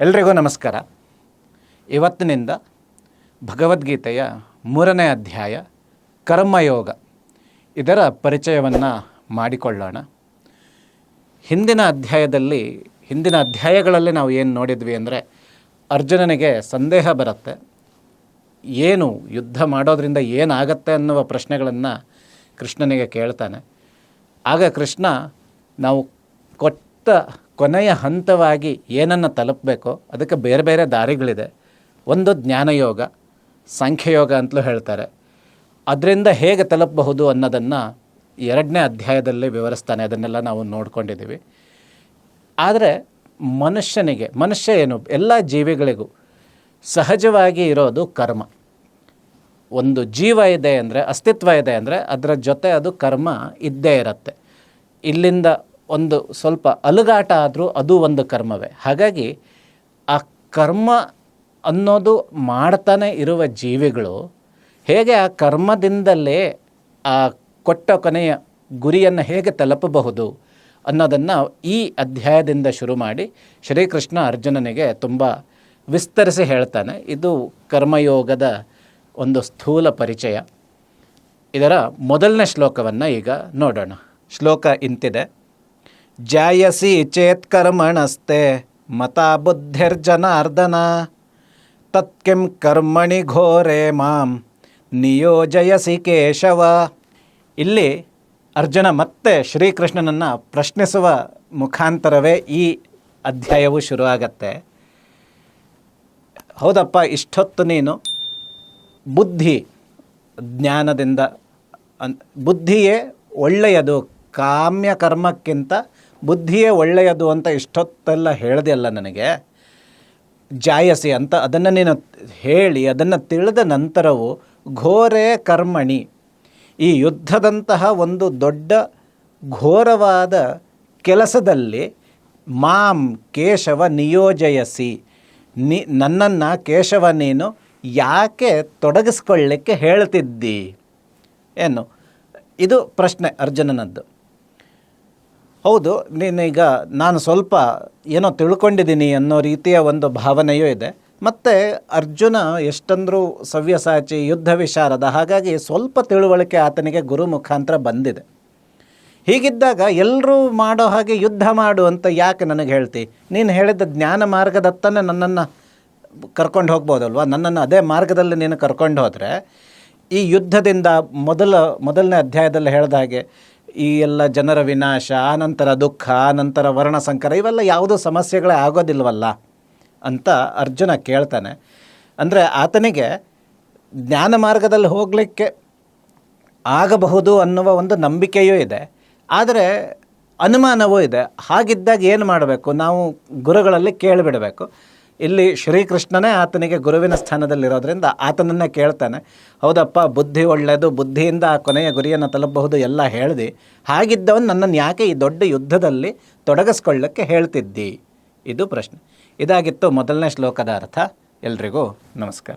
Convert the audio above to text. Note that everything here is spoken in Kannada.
ಎಲ್ರಿಗೂ ನಮಸ್ಕಾರ. ಇವತ್ತಿನಿಂದ ಭಗವದ್ಗೀತೆಯ ಮೂರನೇ ಅಧ್ಯಾಯ ಕರ್ಮಯೋಗ. ಇದರ ಪರಿಚಯವನ್ನು ಮಾಡಿಕೊಳ್ಳೋಣ. ಹಿಂದಿನ ಅಧ್ಯಾಯದಲ್ಲಿ, ಹಿಂದಿನ ಅಧ್ಯಾಯಗಳಲ್ಲಿ ನಾವು ಏನು ನೋಡಿದ್ವಿ ಅಂದರೆ, ಅರ್ಜುನನಿಗೆ ಸಂದೇಹ ಬರುತ್ತೆ. ಏನು ಯುದ್ಧ ಮಾಡೋದರಿಂದ ಏನಾಗತ್ತೆ ಅನ್ನುವ ಪ್ರಶ್ನೆಗಳನ್ನು ಕೃಷ್ಣನಿಗೆ ಕೇಳ್ತಾನೆ. ಆಗ ಕೃಷ್ಣ, ನಾವು ಕೊಟ್ಟ ಕೊನೆಯ ಹಂತವಾಗಿ ಏನನ್ನು ತಲುಪಬೇಕೋ ಅದಕ್ಕೆ ಬೇರೆ ಬೇರೆ ದಾರಿಗಳಿದೆ. ಒಂದು ಜ್ಞಾನಯೋಗ, ಸಂಖ್ಯೆಯೋಗ ಅಂತಲೂ ಹೇಳ್ತಾರೆ. ಅದರಿಂದ ಹೇಗೆ ತಲುಪಬಹುದು ಅನ್ನೋದನ್ನು ಎರಡನೇ ಅಧ್ಯಾಯದಲ್ಲಿ ವಿವರಿಸ್ತಾನೆ. ಅದನ್ನೆಲ್ಲ ನಾವು ನೋಡ್ಕೊಂಡಿದ್ದೀವಿ. ಆದರೆ ಮನುಷ್ಯನಿಗೆ, ಮನುಷ್ಯ ಏನು? ಎಲ್ಲ ಜೀವಿಗಳಿಗೂ ಸಹಜವಾಗಿ ಇರೋದು ಕರ್ಮ. ಒಂದು ಜೀವ ಇದೆ ಅಂದರೆ, ಅಸ್ತಿತ್ವ ಇದೆ ಅಂದರೆ, ಅದರ ಜೊತೆ ಅದು ಕರ್ಮ ಇದ್ದೇ ಇರುತ್ತೆ. ಇಲ್ಲಿಂದ ಒಂದು ಸ್ವಲ್ಪ ಅಲುಗಾಟ ಆದರೂ ಅದು ಒಂದು ಕರ್ಮವೇ. ಹಾಗಾಗಿ ಆ ಕರ್ಮ ಅನ್ನೋದು ಮಾಡ್ತಾನೆ ಇರುವ ಜೀವಿಗಳು ಹೇಗೆ ಆ ಕರ್ಮದಿಂದಲೇ ಆ ಕೊಟ್ಟ ಕೊನೆಯ ಗುರಿಯನ್ನು ಹೇಗೆ ತಲುಪಬಹುದು ಅನ್ನೋದನ್ನು ಈ ಅಧ್ಯಾಯದಿಂದ ಶುರು ಮಾಡಿ ಶ್ರೀಕೃಷ್ಣ ಅರ್ಜುನನಿಗೆ ತುಂಬ ವಿಸ್ತರಿಸಿ ಹೇಳ್ತಾನೆ. ಇದು ಕರ್ಮಯೋಗದ ಒಂದು ಸ್ಥೂಲ ಪರಿಚಯ. ಇದರ ಮೊದಲನೇ ಶ್ಲೋಕವನ್ನು ಈಗ ನೋಡೋಣ. ಶ್ಲೋಕ ಇಂತಿದೆ. ಜಾಯಸಿ ಚೇತ್ ಮತಾ ಮತ ಬುದ್ಧಿರ್ಜನಾರ್ದನ. ತತ್ಕಿಂ ಕರ್ಮಣಿ ಘೋರೆ ಮಾಂ, ನಿಯೋಜಯಸಿ ಕೇಶವ. ಇಲ್ಲಿ ಅರ್ಜುನ ಮತ್ತೆ ಶ್ರೀಕೃಷ್ಣನನ್ನು ಪ್ರಶ್ನಿಸುವ ಮುಖಾಂತರವೇ ಈ ಅಧ್ಯಾಯವು ಶುರುವಾಗತ್ತೆ. ಹೌದಪ್ಪ, ಇಷ್ಟೊತ್ತು ನೀನು ಬುದ್ಧಿ ಜ್ಞಾನದಿಂದ ಅನ್, ಬುದ್ಧಿಯೇ ಒಳ್ಳೆಯದು ಕಾಮ್ಯ ಕರ್ಮಕ್ಕಿಂತ ಬುದ್ಧಿಯೇ ಒಳ್ಳೆಯದು ಅಂತ ಇಷ್ಟೊತ್ತೆಲ್ಲ ಹೇಳ್ದೆಯಲ್ಲ ನನಗೆ. ಜಾಯಸಿ ಅಂತ ಅದನ್ನು ನೀನು ಹೇಳಿ, ಅದನ್ನು ತಿಳಿದ ನಂತರವೂ ಘೋರೆ ಕರ್ಮಣಿ. ಈ ಯುದ್ಧದಂತಹ ಒಂದು ದೊಡ್ಡ ಘೋರವಾದ ಕೆಲಸದಲ್ಲಿ ಮಾಂ ಕೇಶವ ನಿಯೋಜಯಸಿ. ನಿ, ನನ್ನನ್ನು ಕೇಶವ ನೀನು ಯಾಕೆ ತೊಡಗಿಸ್ಕೊಳ್ಳಿಕ್ಕೆ ಹೇಳ್ತಿದ್ದಿ? ಏನು ಇದು ಪ್ರಶ್ನೆ ಅರ್ಜುನನದ್ದು. ಹೌದು ನೀನೀಗ ನಾನು ಸ್ವಲ್ಪ ಏನೋ ತಿಳ್ಕೊಂಡಿದ್ದೀನಿ ಅನ್ನೋ ರೀತಿಯ ಒಂದು ಭಾವನೆಯೂ ಇದೆ. ಮತ್ತು ಅರ್ಜುನ ಎಷ್ಟಂದರೂ ಸವ್ಯಸಾಚಿ ಯುದ್ಧ ವಿಶಾರದ ಹಾಗಾಗಿ ಸ್ವಲ್ಪ ತಿಳುವಳಿಕೆ ಆತನಿಗೆ ಗುರು ಮುಖಾಂತರ ಬಂದಿದೆ. ಹೀಗಿದ್ದಾಗ ಎಲ್ಲರೂ ಮಾಡೋ ಹಾಗೆ ಯುದ್ಧ ಮಾಡು ಅಂತ ಯಾಕೆ ನನಗೆ ಹೇಳ್ತಿ? ನೀನು ಹೇಳಿದ ಜ್ಞಾನ ಮಾರ್ಗದತ್ತನೇ ನನ್ನನ್ನು ಕರ್ಕೊಂಡು ಹೋಗ್ಬೋದಲ್ವ? ನನ್ನನ್ನು ಅದೇ ಮಾರ್ಗದಲ್ಲಿ ನೀನು ಕರ್ಕೊಂಡು ಹೋದರೆ ಈ ಯುದ್ಧದಿಂದ ಮೊದಲ, ಮೊದಲನೇ ಅಧ್ಯಾಯದಲ್ಲಿ ಹೇಳಿದ ಹಾಗೆ ಈ ಎಲ್ಲ ಜನರ ವಿನಾಶ ಆನಂತರ ದುಃಖ ಆನಂತರ ವರ್ಣಸಂಕರ, ಇವೆಲ್ಲ ಯಾವುದೂ ಸಮಸ್ಯೆಗಳೇ ಆಗೋದಿಲ್ವಲ್ಲ ಅಂತ ಅರ್ಜುನ ಕೇಳ್ತಾನೆ. ಅಂದರೆ ಆತನಿಗೆ ಜ್ಞಾನ ಮಾರ್ಗದಲ್ಲಿ ಹೋಗಲಿಕ್ಕೆ ಆಗಬಹುದು ಅನ್ನುವ ಒಂದು ನಂಬಿಕೆಯೂ ಇದೆ. ಆದರೆ ಅನುಮಾನವೂ ಇದೆ. ಹಾಗಿದ್ದಾಗ ಏನು ಮಾಡಬೇಕು? ನಾವು ಗುರುಗಳಲ್ಲಿ ಕೇಳಿಬಿಡಬೇಕು. ಇಲ್ಲಿ ಶ್ರೀಕೃಷ್ಣನೇ ಆತನಿಗೆ ಗುರುವಿನ ಸ್ಥಾನದಲ್ಲಿರೋದ್ರಿಂದ ಆತನನ್ನೇ ಕೇಳ್ತಾನೆ, ಹೌದಪ್ಪ, ಬುದ್ಧಿ ಒಳ್ಳೆಯದು, ಬುದ್ಧಿಯಿಂದ ಆ ಕೊನೆಯ ಗುರಿಯನ್ನು ತಲುಪಬಹುದು ಎಲ್ಲ ಹೇಳಿದೆ. ಹಾಗಿದ್ದವನು ನನ್ನನ್ನು ಯಾಕೆ ಈ ದೊಡ್ಡ ಯುದ್ಧದಲ್ಲಿ ತೊಡಗಿಸ್ಕೊಳ್ಳೋಕ್ಕೆ ಹೇಳ್ತಿದ್ದಿ? ಇದು ಪ್ರಶ್ನೆ. ಇದಾಗಿತ್ತು ಮೊದಲನೇ ಶ್ಲೋಕದ ಅರ್ಥ. ಎಲ್ರಿಗೂ ನಮಸ್ಕಾರ.